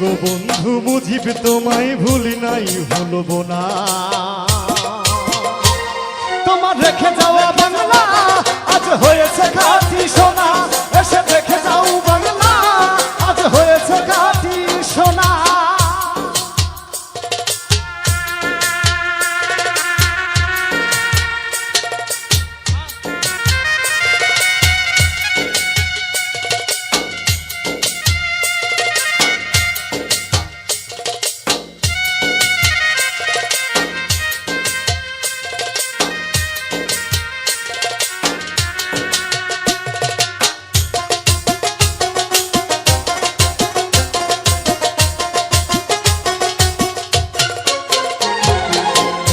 বঙ্গবন্ধু মুজিব তোমায় ভুলি নাই ভুলব না। তোমার রেখে যাওয়া বাংলা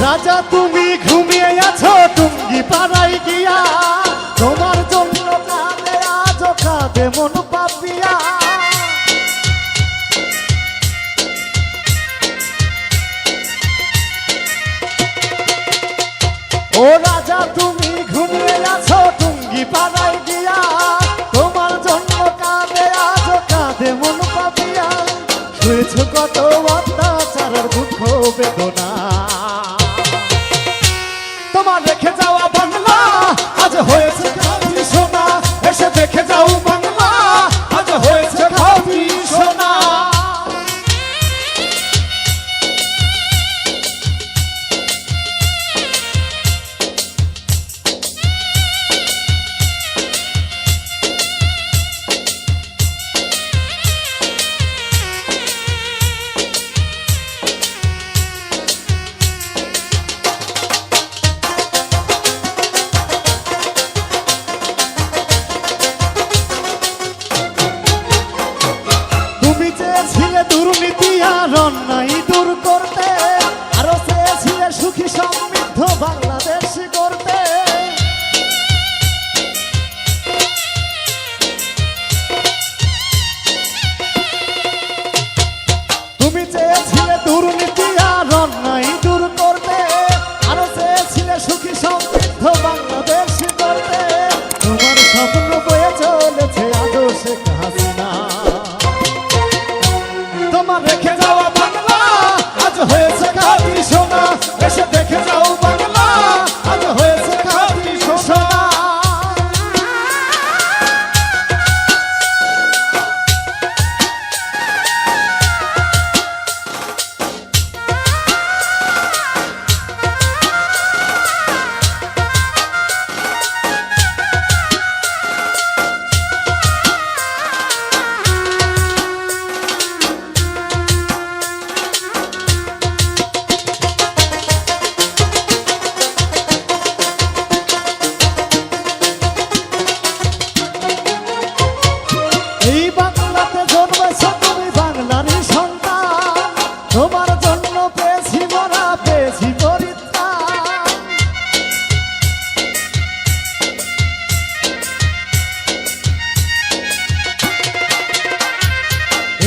রাজা, তুমি ঘুমিয়ে আছো, টুঙ্গি পাড়াই গিয়া। তোমার জন্য কাঁদে আজ কাঁদে মন পাপিয়া। ও রাজা, তুমি ঘুমিয়ে আছো, টুঙ্গি পাড়াই গিয়া। তোমার জন্য কাঁদে আজ কাঁদে মন পাপিয়া। শুয়েছ কত দুর্নীতি আর অন্যায়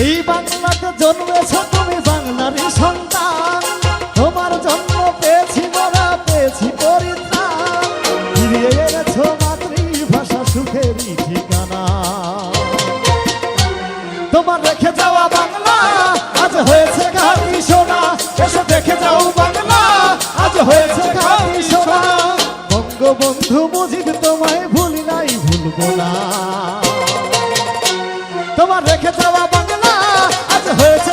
এই বাংলাতে জন্মেছ তুমি বাংলারই সন্তান। তোমার জন্য পেয়েছি মরা, পেয়েছি পরিত্রাণ। ফিরিয়ে এনেছ মাতৃভাষা, সুখেরই ঠিকানা। তোমার রেখে যাওয়া বাংলা, আজ হয়েছে খাঁটি সোনা এসে দেখে যাও বাংলা, আজ হয়েছে খাঁটি সোনা বঙ্গবন্ধু মুজিব তোমায় ভুলি নাই, ভুলবো না। তোমার রেখে যাওয়া হয়েছে